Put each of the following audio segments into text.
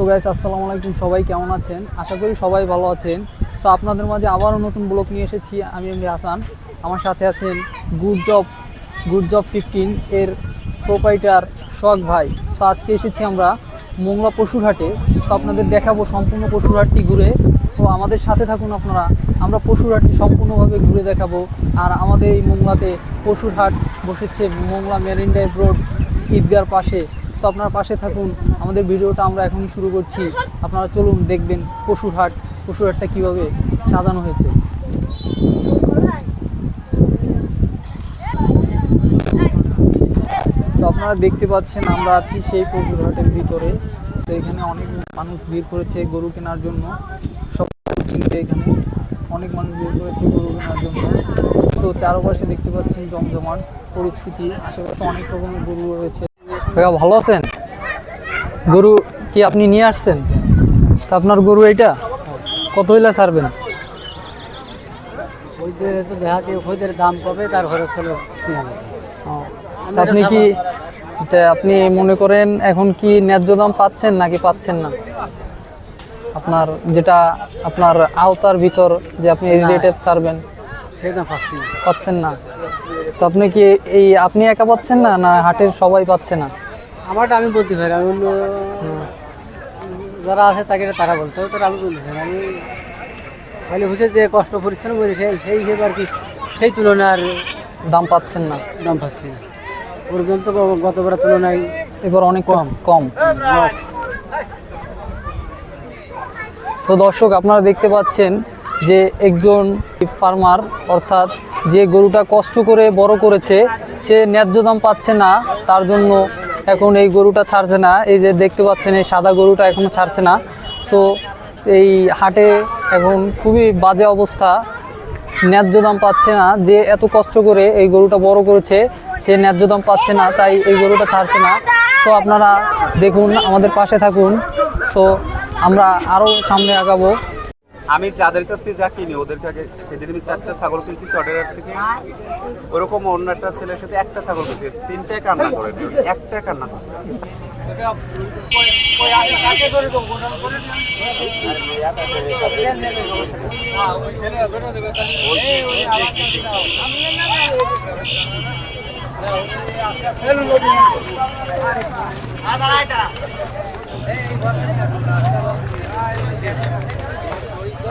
So guys আসসালামু আলাইকুম। সবাই কেমন আছেন? আশা করি সবাই ভালো আছেন। সো আপনাদের মাঝে আবারও নতুন ব্লগ নিয়ে এসেছি। আমি এমনি হাসান আমার সাথে আছেন good job good job fifteen এর প্রোপাইটার শখ ভাই। সো আজকে এসেছি আমরা মোংলা পশুরহাটে। সো আপনাদের দেখাবো সম্পূর্ণ পশুরহাটটি ঘুরে। তো আমাদের সাথে থাকুন আপনারা। আমরা পশুরহাটটি সম্পূর্ণভাবে ঘুরে দেখাবো। আর আমাদের এই মোংলাতে পশুরহাট বসেছে মোংলা মেরিন ড্রাইভ রোড ঈদগার পাশে। সো আপনার পাশে থাকুন। আমাদের ভিডিওটা আমরা এখনই শুরু করছি। আপনারা চলুন দেখবেন পশুরহাট পশুরহাটটা কীভাবে সাজানো হয়েছে। তো আপনারা দেখতে পাচ্ছেন, আমরা আছি সেই পশুরহাটের ভিতরে। তো এখানে অনেক মানুষ ভিড় করেছে গরু কেনার জন্য। সব কিনতে এখানে। অনেক মানুষ ভিড় করেছে গরু কেনার জন্য। তো চারপাশে দেখতে পাচ্ছেন জমজমাট পরিস্থিতি। আশেপাশে অনেক রকমের গরু রয়েছে। ভালো আছেন? গরু কি আপনি নিয়ে আসছেন? তা আপনার গরু এইটা? কত হইলে ছাড়বেন? দাম আপনি কি আপনি মনে করেন এখন কি ন্যায্য দাম পাচ্ছেন নাকি পাচ্ছেন না? আপনার যেটা আপনার আওতার ভিতর যে আপনি এই রেটে ছাড়বেন। পাচ্ছেন না। তো আপনি কি এই আপনি একা পাচ্ছেন না না হাটের সবাই পাচ্ছে না? আমারটা আমি বলতে পারি আমি অন্য যারা আছে তাকে তারা বলতে হবে তারা আমি বলতে পারি আমি খালি বুঝে যে কষ্ট পরিশ্রম করেছে সেই সেই হিসেবে আর কি সেই তুলনায় আর দাম পাচ্ছেন না। দাম পাচ্ছি না। পর্যন্ত গতবার তুলনায় এবার অনেক কম। কম। তো দর্শক আপনারা দেখতে পাচ্ছেন যে একজন ফার্মার অর্থাৎ যে গরুটা কষ্ট করে বড় করেছে সে ন্যায্য দাম পাচ্ছে না তার জন্য এখন এই গরুটা ছাড়ছে না। এই যে দেখতে পাচ্ছেন, এই সাদা গরুটা এখনও ছাড়ছে না। সো এই হাটে এখন খুবই বাজে অবস্থা। ন্যায্য দাম পাচ্ছে না। যে এত কষ্ট করে এই গরুটা বড় করেছে, সে ন্যায্য দাম পাচ্ছে না, তাই এই গরুটা ছাড়ছে না। সো আপনারা দেখুন, আমাদের পাশে থাকুন। সো আমরা আরও সামনে আগাবো। আমি যাদের কাছ থেকে যা কিনি ওদের কাছে সেদিন আমি চারটা ছাগল কিনছি, চটের থেকে। ওরকম অন্য একটা ছেলের সাথে একটা ছাগল কিনছি তিনটায় কান্না করে, একটা কান্না করে।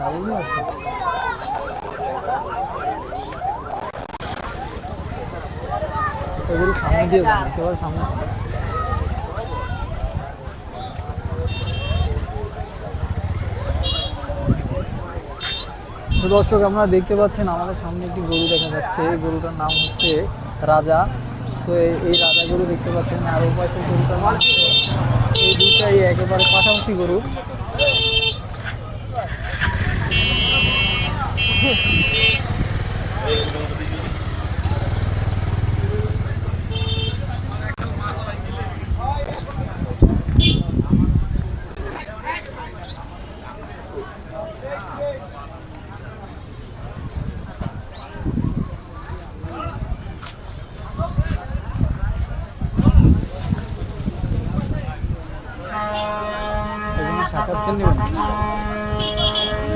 এগুলো সামনে সামনে। তো দর্শক, আপনারা দেখতে পাচ্ছেন আমাদের সামনে একটি গরু দেখা যাচ্ছে। এই গরুটার নাম হচ্ছে রাজা। সো এই রাজা গরু দেখতে পাচ্ছেন, আর পাশে গরুটার এই দুটাই একেবারে পাশাপাশি গরু।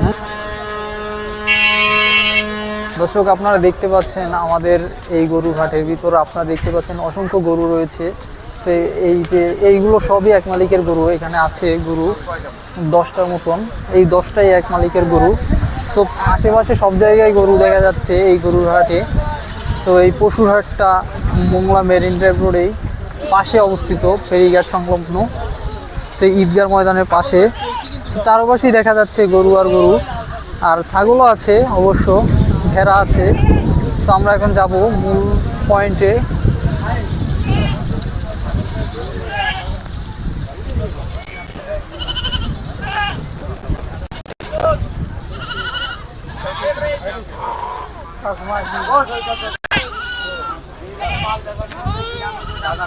হ্যাঁ? দর্শক, আপনারা দেখতে পাচ্ছেন আমাদের এই গরু ঘাটের ভিতরে, আপনারা দেখতে পাচ্ছেন অসংখ্য গরু রয়েছে। সে এই যে, এইগুলো সবই এক মালিকের গরু, এখানে আছে গরু দশটার মতন। এই দশটাই এক মালিকের গরু। সো, আশেপাশে সব জায়গায় গরু দেখা যাচ্ছে এই গরুর হাটে। সো, এই পশুর হাটটা মোংলা মেরিন ড্রাইভ রোডেই পাশে অবস্থিত, ফেরিঘাট সংলগ্ন। সেই ঈদগার ময়দানের পাশে। চারপাশেই দেখা যাচ্ছে গরু আর গরু। আর ছাগলও আছে অবশ্য, ভেড়া আছে। সো আমরা এখন যাব মূল পয়েন্টে দাদা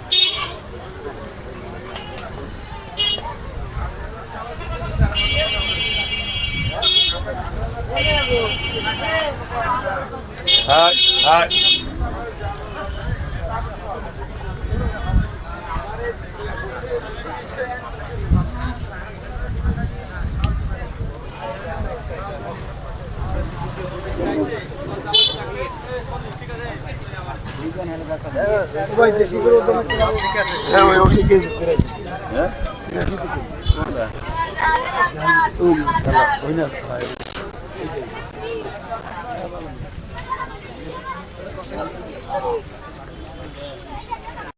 Hot, hot. Não, eu fiquei de frente. Hã? Eu fiquei de frente. Tá lá, olha só. Thank you.